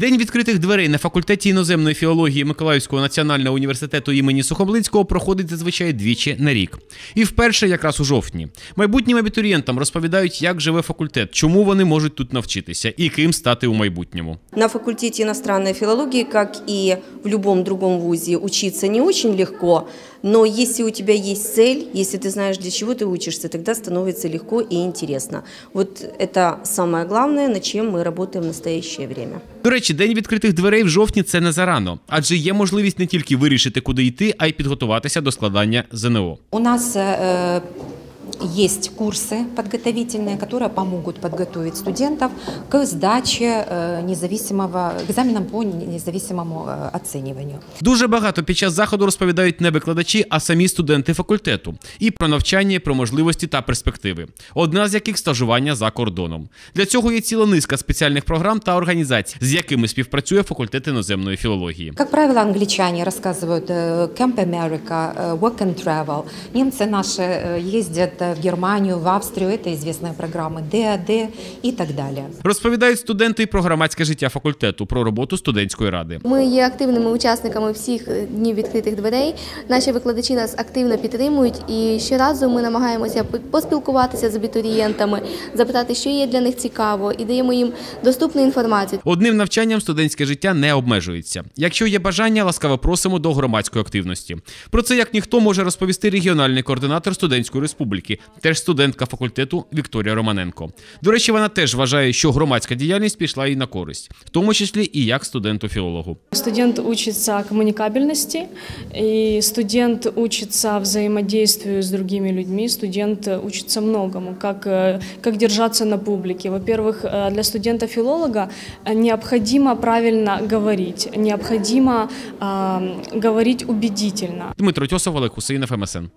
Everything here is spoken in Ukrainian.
День відкритих дверей на факультеті іноземної філології Миколаївського національного університету імені Сухомлинського проходить зазвичай двічі на рік. І вперше якраз у жовтні. Майбутнім абітурієнтам розповідають, як живе факультет, чому вони можуть тут навчитися і ким стати у майбутньому. На факультете иностранной филологии, как и в любом другом вузе, учиться не очень легко, но если у тебя есть цель, если ты знаешь, для чего ты учишься, тогда становится легко и интересно. Вот это самое главное, над чем мы работаем в настоящее время. До речі, день відкритих дверей в жовтні це не зарано, адже є можливість не тільки вирішити, куди йти, а й підготуватися до складання ЗНО. У нас э, есть курсы подготовительные, которые помогут подготовить студентов к сдаче э, независимого, к экзаменам по независимому э, оцениванию. Дуже багато під час заходу розповідають не викладачі, а самі студенти факультету. І про навчання, і про можливості та перспективи. Одна з яких стажування за кордоном. Для цього є ціла низка спеціальних програм та організацій, з якими співпрацює факультет іноземної філології. Как правило, англичане рассказывают э, Camp America, э, Work and Travel. Немцы наши э, ездят э, в Германию, в Австрию. Это известные программы ДАД и так далее. Розповідають студенти і про громадське життя факультету, про роботу студентської ради. Ми є активними учасниками всіх е, днів відкритих дверей. Наші викладачі нас активно підтримують, і щоразу ми намагаємося п- поспілкуватися з абітурієнтами, запитати, що є для них цікаво, і даємо їм доступну інформацію. Одним навчанням студентське життя не обмежується. Якщо є бажання, ласкаво просимо до громадської активності. Про це як ніхто може розповісти регіональний координатор студентської республіки, теж студентка факультету Вікторія Романенко. До речі, вона теж вважає, що громадська діяльність пішла їй на користь, в тому числі і як студенту-філологу. Студент учится коммуникабельности, и студент учится взаимодействию с другими людьми, студент учится многому, как, э, как держаться на публике. Во-первых, э, для студента-филолога э, необходимо правильно говорить, необходимо а, говорить убедительно. Дмитро Тьосов, Олег Хусейнов, МСН.